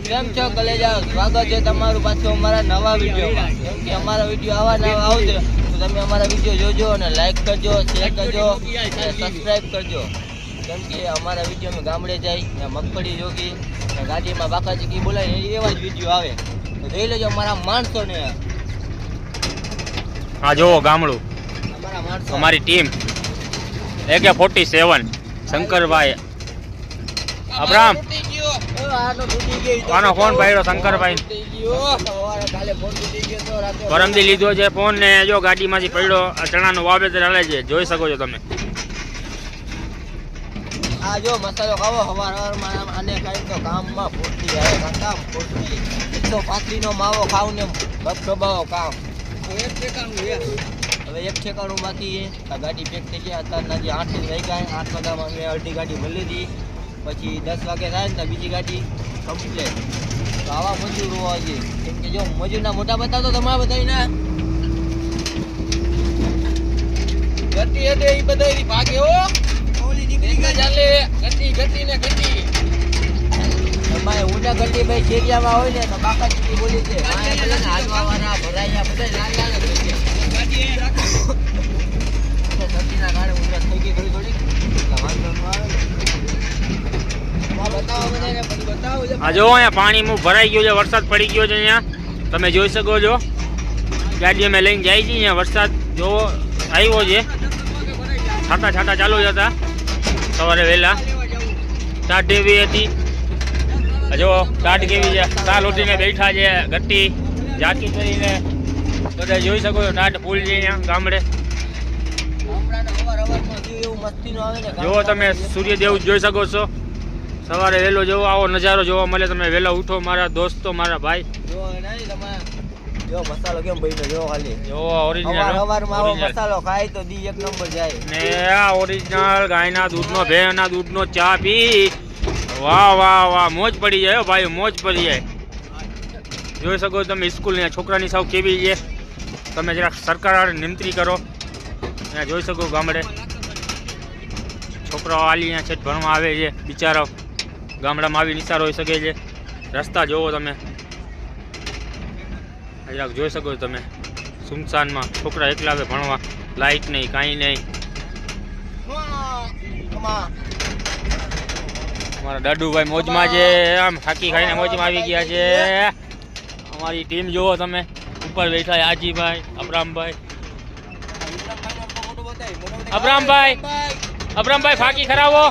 કેમ છો કલેજા? સ્વાગત છે તમારું પાછું અમારા નવા વિડીયોમાં. કેમ કે અમારા વીડિયો આવા નવા આવશે તો તમે અમારા વીડિયો જોજો અને લાઈક કરજો શેર કરજો અને સબસ્ક્રાઈબ કરજો. કેમ કે અમારા વીડિયો અમે ગામડે જાય મગફળી જોગી ગાડીમાં બાકા ચીકી બોલાય એવા જ વીડિયો આવે. તો જોઈ લેજો અમારા માણસોને. હા જોવો ગામડું. અમારા અમારી team AK forty seven Shankarbhai Abram આનો ફોન પડ્યો? શંકરભાઈ. તૂટી ગયો. સવારે કાલે ફોન તૂટી ગયો તો રાતે પરમદી લીધો છે ફોન ને જો ગાડીમાંથી પડ્યો. આ ચણાનું વાવેતર હાલે છે. જોઈ શકો છો તમે. આ જો મસાલો ખાવો હવાર હવારમાં આમ આને ખાઈ તો કામમાં ફૂટતી આવે કામ ફૂટતી એકસો પાંત્રીનો માવો ખાવ ને ગપગબાવો કામ. હવે એક ઠેકાણું બાકી આ ગાડી પેક થઈ ગયા. અત્યારના જે આઠ જ રહી ગયા આઠ વાગ્યામાં મેં અડધી ગાડી મળી લીધી. પછી દસ વાગે થાય ને તો બીજી ગાડી કમ્પ્લેટ તો આવા મજૂરો હોય છે કેમ કે જો મજૂરના મોટા બતાવતો તમારે બધાને ગતિ હતી એ બધા ભાગે હો. ચાલે. ગતિ ગતિ ને ગતિ. તમારે ઊંડા ગલ્લી ભાઈ શેરિયામાં હોય ને તો બાકા ચીકી બોલી છે. ને હાલવા વાળા ભરાયા બધા લાલ લાલ જ હોય છે. સબ્જીના કારણે ઊંડા થઈ ગઈ થોડી થોડી વાંધો ન આવે. ને. આ જો અહીંયા પાણી મુ ભરાઈ ગયું છે વરસાદ પડી ગયો છે અહીંયા. તમે જોઈ શકો છો. ગાડી અમે લઈને જાય છીએ અહીંયા વરસાદ જોવો આવ્યો છે. છાટા છાટા ચાલુ જ હતા સવારે વહેલા. ટાટ એવી હતી. આ જો ટાટ કેવી છે? તાલ ઉઠીને બેઠા છે ગટ્ટી જાકી કરીને. બધા જોઈ શકો છો ટાટ ફૂલ છે અહીંયા ગામડે. ગામડાના અવાર અવારમાં જે એવું મસ્તીનું આવે ને જોવો તમે સૂર્યદેવ જોઈ શકો છો. સવારે વહેલો જોવો આવો નજારો જોવા મળે. તમે વહેલા ઉઠો મારા દોસ્તો મારા ભાઈ. ઓરિજિનલ ગાયના દૂધનો ભેંના દૂધનો ચા પી. વાહ વાહ વાહ મોજ પડી જાય ભાઈ મોજ પડી જાય. જોઈ શકો તમે સ્કૂલની છોકરાની સાવ કેવી છે. તમે જરાક સરકાર નિમંત્રી કરો. અહીંયા જોઈ શકો ગામડે. છોકરાઓ આલી અહીંયા છે ભણવા આવે છે બિચારાઓ. ગામડામાં આવી નિશાળ હોઈ શકે છે. રસ્તા જોવો તમે. અહીંયા જોઈ શકો છો તમે. સુમસાનમાં છોકરા એકલા આવે ભણવા. લાઇટ નહીં, કાંઈ નહીં. અમારા દાદુભાઈ મોજમાં છે. આમ થાકી ખાઈને મોજમાં આવી ગયા છે. અમારી ટીમ જુઓ તમે. ઉપર બેઠા આજીભાઈ અબરામભાઈ અબરામભાઈ અબરામભાઈ ફાકી ખરાવો.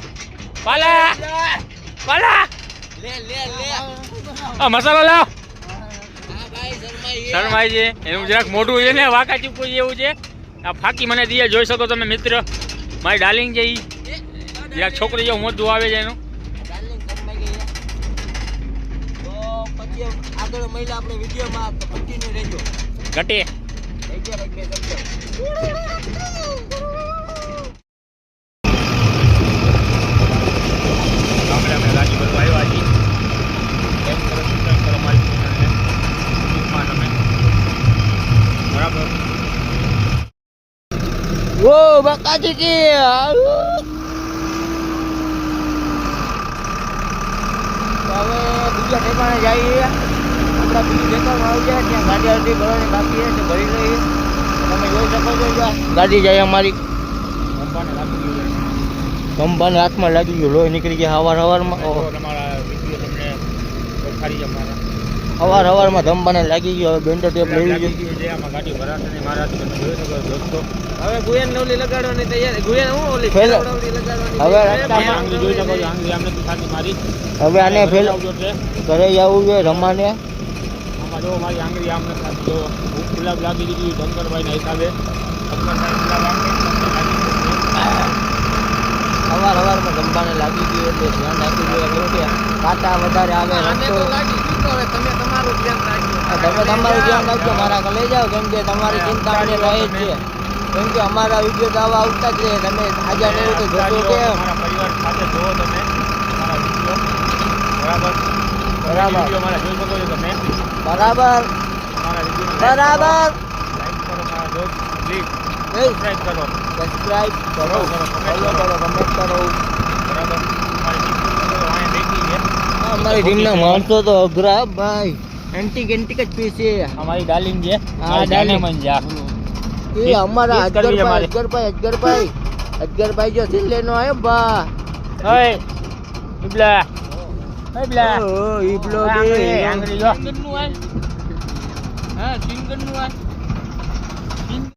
પાલા! પાલા લે લે લે. આ મસાલો લાવ. હા ભાઈ શર્માઈ શરમાઈ છે એનું જરાક મોઢું છે ને વાકા ચીપકું જેવું છે. આ ફાકી મને દીએ જોઈ શકો તમે મિત્ર. મારી ડાર્લિંગ છે ઈ. જરાક છોકરી જેવું મોટું આવે છે એનું. એ. આગળ મહિલા આપણે વિડીયોમાં કન્ટિન્યુ રહેજો. ઘટે રહેજો રહેજો રહેજો ગામડે અમે ગાડી ભરવા આવ્યા છીએ એક કરો સબસ્ક્રાઈબ કરો મારી ચેનલને યુટ્યુબમાં તમે બરાબર ઓ બકાજી કે હવે બીજા ઠેકાણે જઈએ આપણા બીજી ઠેકાણમાં આવી જાય ત્યાં ગાડી અડધી ભરવાની બાકી છે ભરી લઈએ તમે જોઈ શકો છો ગાડી જાય અમારી અંબાને લાગી ગયું કંપાને હાથમાં લાગી ગયું લોહી નીકળી ગયા હવાર હવારમાં છે તમારા વીડિયો તમને દેખાડી છે મારા અવારમાં હવારમાં ધંબાને લાગી ગયો હવે બેન્ડો ટેપ લઈ ગયો હવે ગુયન ઓલી લગાડવાની તૈયારી. ગુયન હું ઓલી હવે રસ્તામાં- આંગળી જોઈ શકો છો આંગળી આમને તો મારી. હવે આને ફેલ ઘરે જવું છે રમાને. આમાં જો મારી આંગળી આમને જો ભૂખ ગુલાબ લાગી દીધી શંકરભાઈના હિસાબે. અવાર અવારમાં આંગળી લાગી ગયું હવાર હવારમાં ધંબાને લાગી ગયું એટલે ધ્યાન રાખી જોઈએ કે કાંટા વધારે આવે રસ્તો લાગી ગયું તો હવે તમે તમારું ધ્યાન રાખજો તમે તમારું ધ્યાન રાખજો મારા ઘરે લઈ જાઓ કેમ કે તમારી ચિંતા મને રહે જ છે. કેમ કે અમારા વીડિયો તો આવા આવતા જ રહે તમે હાજર નહીં તો જોજો કે પરિવાર સાથે જોવો તમે બરાબર? બરાબર. મારા જોઈ શકો છો તમે. બરાબર. બરાબર. લાઈક કરો સબસ્ક્રાઇબ કરો. ફોલો કરો. કમેન્ટ કરો બરાબર? અમારી ટીમના માણસો તો અઘરા ભાઈ. એન્ટિક એન્ટિક જ પીસે અમારી ડાલિંગ છે. હા, darling. મન એ અમારા છે અજગરભાઈ અજગરભાઈ અજગરભાઈ. અજગરભાઈ જો દિલ્હી નો આવ્યો બા ઓય ઇબલા ઓય ઇબલા ઓ ઇબલો દે આંગળી જો. હા સિંગરનું આય.